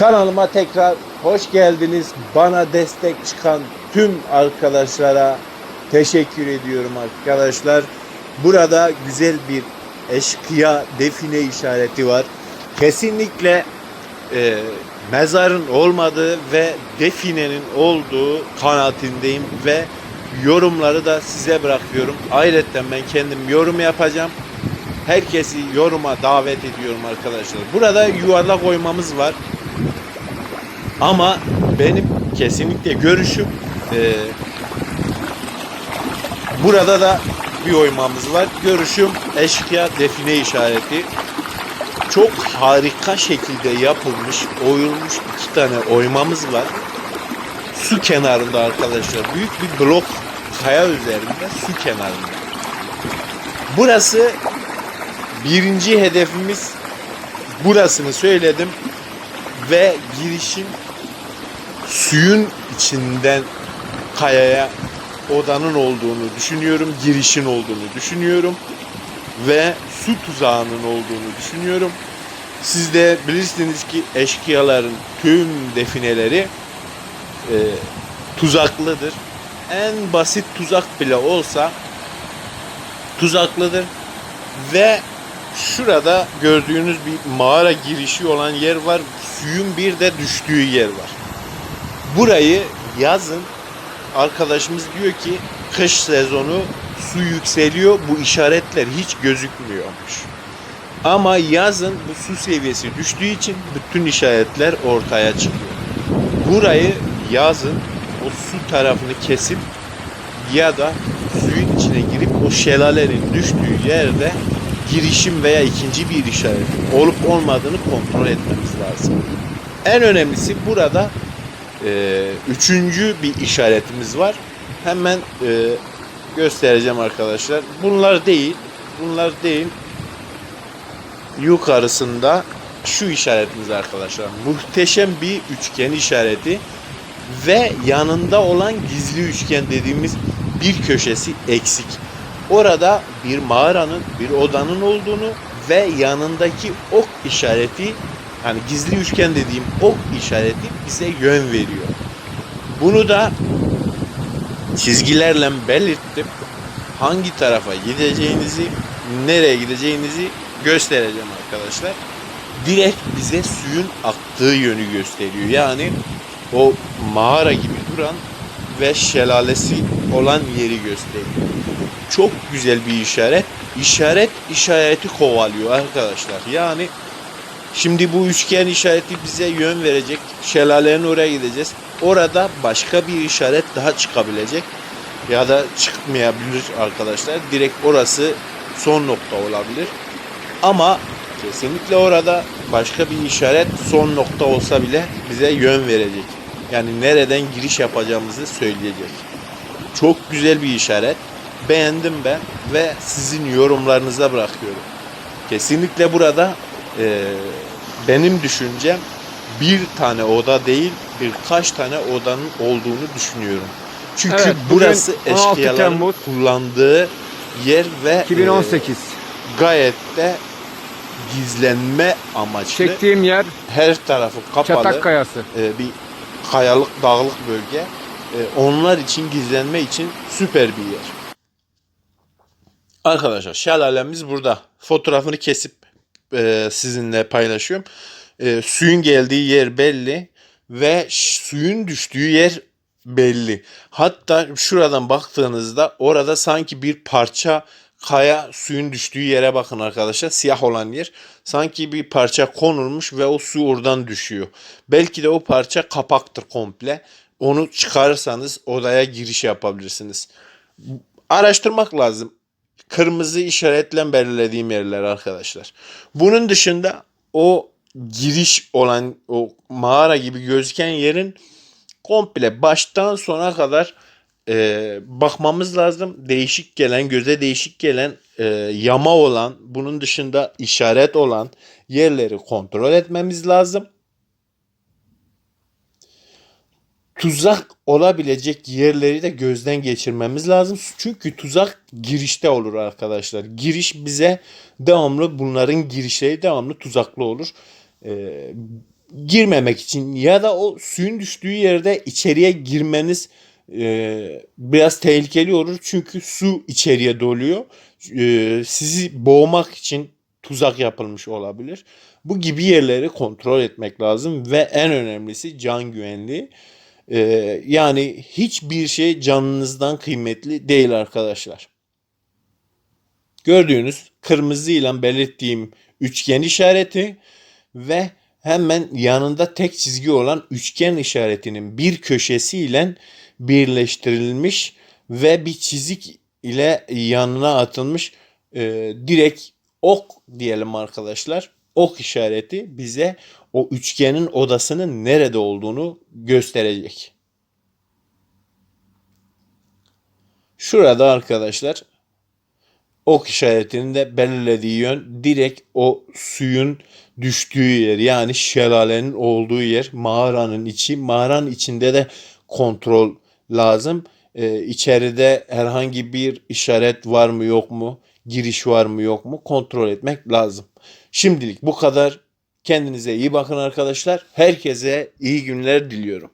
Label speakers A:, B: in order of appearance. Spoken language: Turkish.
A: Kanalıma tekrar hoş geldiniz. Bana destek çıkan tüm arkadaşlara teşekkür ediyorum arkadaşlar. Burada güzel bir eşkıya define işareti var. Kesinlikle e, mezarın olmadığı ve definenin olduğu kanaatindeyim ve yorumları da size bırakıyorum. Ayrıca ben kendim yorum yapacağım. Herkesi yoruma davet ediyorum arkadaşlar. Burada yuvarlak oymamız var. Ama benim kesinlikle görüşüm e, burada da bir oymamız var. Görüşüm eşkıya define işareti. Çok harika şekilde yapılmış, oyulmuş iki tane oymamız var. Su kenarında arkadaşlar. Büyük bir blok kaya üzerinde su kenarında. Burası birinci hedefimiz. Burasını söyledim ve girişin suyun içinden kayaya odanın olduğunu düşünüyorum. Girişin olduğunu düşünüyorum. Ve su tuzağının olduğunu düşünüyorum. Siz de bilirsiniz ki eşkıyaların tüm defineleri e, tuzaklıdır. En basit tuzak bile olsa tuzaklıdır. Ve şurada gördüğünüz bir mağara girişi olan yer var. Suyun bir de düştüğü yer var. Burayı yazın arkadaşımız diyor ki kış sezonu su yükseliyor bu işaretler hiç gözükmüyormuş. Ama yazın bu su seviyesi düştüğü için bütün işaretler ortaya çıkıyor. Burayı yazın o su tarafını kesip ya da suyun içine girip o şelalenin düştüğü yerde girişim veya ikinci bir işaretin olup olmadığını kontrol etmemiz lazım. En önemlisi burada e, üçüncü bir işaretimiz var. Hemen e, göstereceğim arkadaşlar. Bunlar değil. Bunlar değil. Yukarısında şu işaretimiz arkadaşlar. Muhteşem bir üçgen işareti ve yanında olan gizli üçgen dediğimiz bir köşesi eksik. Orada bir mağaranın, bir odanın olduğunu ve yanındaki ok işareti yani gizli üçgen dediğim ok işareti bize yön veriyor. Bunu da çizgilerle belirttim. Hangi tarafa gideceğinizi, nereye gideceğinizi göstereceğim arkadaşlar. Direkt bize suyun aktığı yönü gösteriyor. Yani o mağara gibi duran ve şelalesi olan yeri gösteriyor. Çok güzel bir işaret. İşaret işareti kovalıyor arkadaşlar. Yani Şimdi bu üçgen işareti bize yön verecek. Şelalenin oraya gideceğiz. Orada başka bir işaret daha çıkabilecek. Ya da çıkmayabilir arkadaşlar. Direkt orası son nokta olabilir. Ama kesinlikle orada başka bir işaret son nokta olsa bile bize yön verecek. Yani nereden giriş yapacağımızı söyleyecek. Çok güzel bir işaret. Beğendim ben ve sizin yorumlarınıza bırakıyorum. Kesinlikle burada e, benim düşüncem bir tane oda değil birkaç tane odanın olduğunu düşünüyorum. Çünkü
B: Evet,
A: burası
B: 16
A: eşkıyaların
B: Temmuz
A: kullandığı yer ve
B: 2018.
A: e, gayet de gizlenme amaçlı.
B: Çektiğim yer
A: Her tarafı kapalı.
B: Çatak Kayası.
A: e, bir kayalık dağlık bölge. E, onlar için gizlenme için süper bir yer. Arkadaşlar şelalemiz burada. Fotoğrafını kesip e, sizinle paylaşıyorum. E, suyun geldiği yer belli ve suyun düştüğü yer belli. Hatta şuradan baktığınızda orada sanki bir parça kaya suyun düştüğü yere bakın arkadaşlar. Siyah olan yer. Sanki bir parça konulmuş ve o su oradan düşüyor. Belki de o parça kapaktır komple. Onu çıkarırsanız odaya giriş yapabilirsiniz. Araştırmak lazım kırmızı işaretle belirlediğim yerler arkadaşlar. Bunun dışında o giriş olan o mağara gibi gözüken yerin komple baştan sona kadar e, bakmamız lazım. Değişik gelen, göze değişik gelen e, yama olan, bunun dışında işaret olan yerleri kontrol etmemiz lazım. tuzak olabilecek yerleri de gözden geçirmemiz lazım. Çünkü tuzak girişte olur arkadaşlar. Giriş bize devamlı bunların girişleri devamlı tuzaklı olur. Ee, girmemek için ya da o suyun düştüğü yerde içeriye girmeniz e, biraz tehlikeli olur. Çünkü su içeriye doluyor. E, sizi boğmak için tuzak yapılmış olabilir. Bu gibi yerleri kontrol etmek lazım ve en önemlisi can güvenliği. E, yani hiçbir şey canınızdan kıymetli değil arkadaşlar. Gördüğünüz kırmızı ile belirttiğim üçgen işareti ve hemen yanında tek çizgi olan üçgen işaretinin bir köşesiyle birleştirilmiş ve bir çizik ile yanına atılmış e, direkt ok diyelim arkadaşlar. Ok işareti bize o üçgenin odasının nerede olduğunu gösterecek. Şurada arkadaşlar ok işaretinin de belirlediği yön direkt o suyun düştüğü yer yani şelalenin olduğu yer mağaranın içi mağaranın içinde de kontrol lazım. Ee, içeride herhangi bir işaret var mı yok mu? Giriş var mı yok mu? Kontrol etmek lazım. Şimdilik bu kadar. Kendinize iyi bakın arkadaşlar. Herkese iyi günler diliyorum